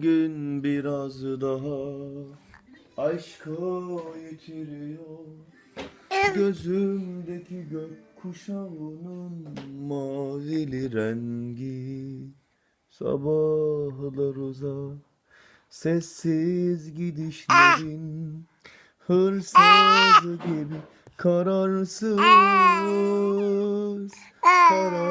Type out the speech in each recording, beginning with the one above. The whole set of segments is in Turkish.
gün biraz daha aşka yitiriyor. Gözümdeki gök kuşağının mavili rengi. Sabahlar uzak sessiz gidişlerin Hırsız gibi kararsız. Karanlık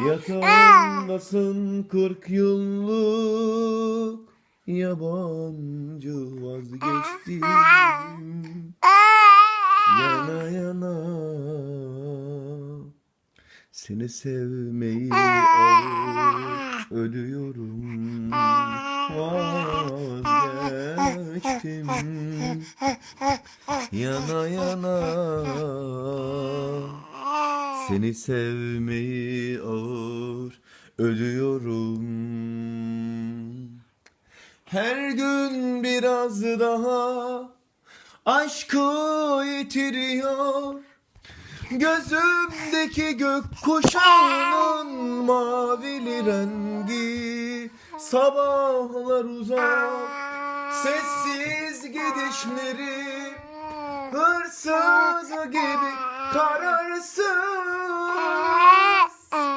Yatağındasın kırk yıllık Yabancı vazgeçtim. Yana yana Seni sevmeyi ölüyorum. Vazgeçtim. Yana yana Seni sevmeyi ağır ölüyorum Her gün biraz daha aşkı yitiriyor. Gözümdeki gök kuşağının mavili rengi Sabahlar uzak sessiz gidişleri Hırsız gibi kararsız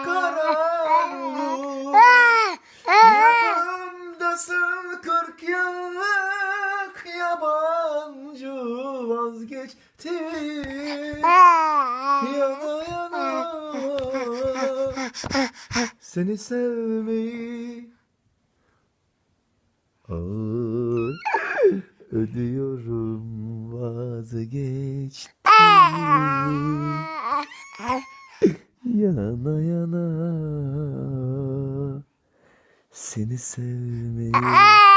karanlık Yatağımdasın kırk yıllık yabancı vazgeçtim Yana yana seni sevmeyi ağır ödüyorum vazgeçtim Yana yana. Seni sevmeyi